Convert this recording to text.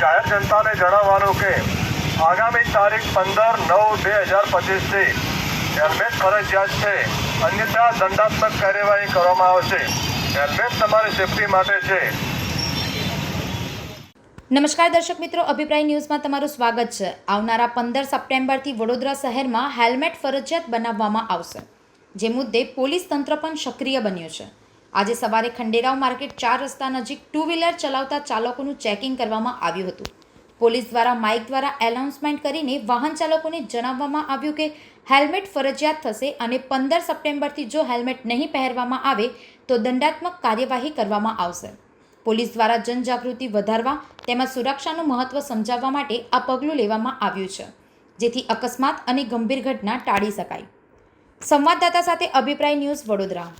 જાહેર જનતાને જણાવવાનું કે આગામી તારીખ પંદર નવ બે હજાર પચીસથી હેલ્મેટ ફરજિયાત છે. અન્યથા દંડાત્મક કાર્યવાહી કરવામાં આવશે. હેલ્મેટ તમારી સેફટી માટે છે. નમસ્કાર દર્શક મિત્રો, અભિપ્રાય ન્યૂઝમાં તમારું સ્વાગત છે. આવનારા પંદર સપ્ટેમ્બરથી વડોદરા શહેરમાં હેલ્મેટ ફરજિયાત બનાવવામાં આવશે. જે મુદ્દે પોલીસ તંત્ર પણ સક્રિય બન્યું છે. આજે સવારે ખંડેરાવ માર્કેટ ચાર રસ્તા નજીક ટુ વ્હીલર ચલાવતા ચાલકોનું ચેકિંગ કરવામાં આવ્યું હતું. પોલીસ દ્વારા માઇક દ્વારા એનાઉન્સમેન્ટ કરીને વાહન ચાલકોને જણાવવામાં આવ્યું કે હેલ્મેટ ફરજિયાત થશે અને પંદર સપ્ટેમ્બરથી જો હેલ્મેટ નહીં પહેરવામાં આવે તો દંડાત્મક કાર્યવાહી કરવામાં આવશે. પોલીસ દ્વારા જનજાગૃતિ વધારવા તેમજ સુરક્ષાનું મહત્ત્વ સમજાવવા માટે આ પગલું લેવામાં આવ્યું છે, જેથી અકસ્માત અને ગંભીર ઘટના ટાળી શકાય. સંવાદદાતા સાથે અભિપ્રાય ન્યૂઝ વડોદરા.